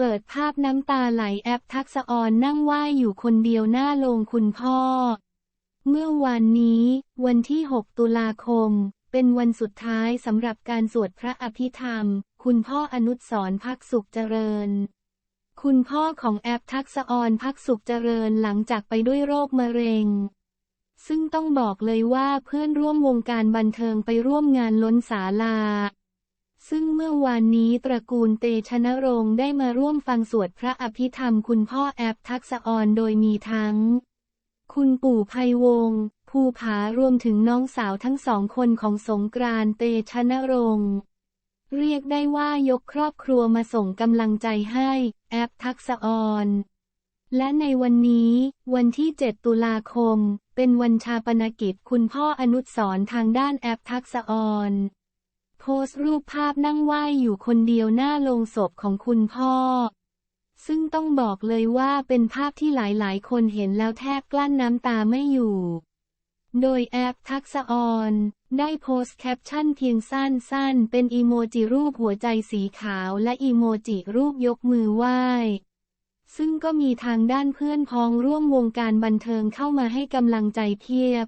เปิดภาพน้ำตาไหลแอปทักษออนนั่งไหว้อยู่คนเดียวหน้าโลงคุณพ่อ เมื่อวานนี้ วันที่ 6 ตุลาคม เป็นวันสุดท้ายสำหรับการสวดพระอภิธรรม คุณพ่ออนุสรณ์พักสุขเจริญ คุณพ่อของแอปทักษออนพักสุขเจริญหลังจากไปด้วยโรคมะเร็ง ซึ่งต้องบอกเลยว่าเพื่อนร่วมวงการบันเทิงไปร่วมงานล้นศาลา ซึ่งเมื่อวานนี้ตระกูลเตชะนรงค์ได้มาร่วมฟังสวดพระอภิธรรมคุณพ่อแอปทักษออนโดยมีทั้ง คุณปู่ไพวงศ์ภูผารวมถึงน้องสาวทั้งสองคนของสงกรานเตชะนรงค์เรียกได้ว่ายกครอบครัวมาส่งกำลังใจให้แอปทักษออนและในวันนี้ วันที่ 7 ตุลาคม เป็นวันชาปนกิจคุณพ่ออนุสรทางด้านแอปทักษออน สต์รูปภาพนั่งไหว้อยู่คนเดียวหน้าโลงศพของคุณพ่อ ซึ่งต้องบอกเลยว่าเป็นภาพที่หลายๆ คนเห็นแล้วแทบกลั้นน้ำตาไม่อยู่ โดยแอปทักษออนได้โพสต์แคปชั่นเพียงสั้นๆ เป็นอีโมจิรูปหัวใจสีขาวและอีโมจิรูปยกมือไหว้ซึ่งก็มีทางด้านเพื่อนพ้องร่วมวงการบันเทิงเข้ามาให้กำลังใจเพียบ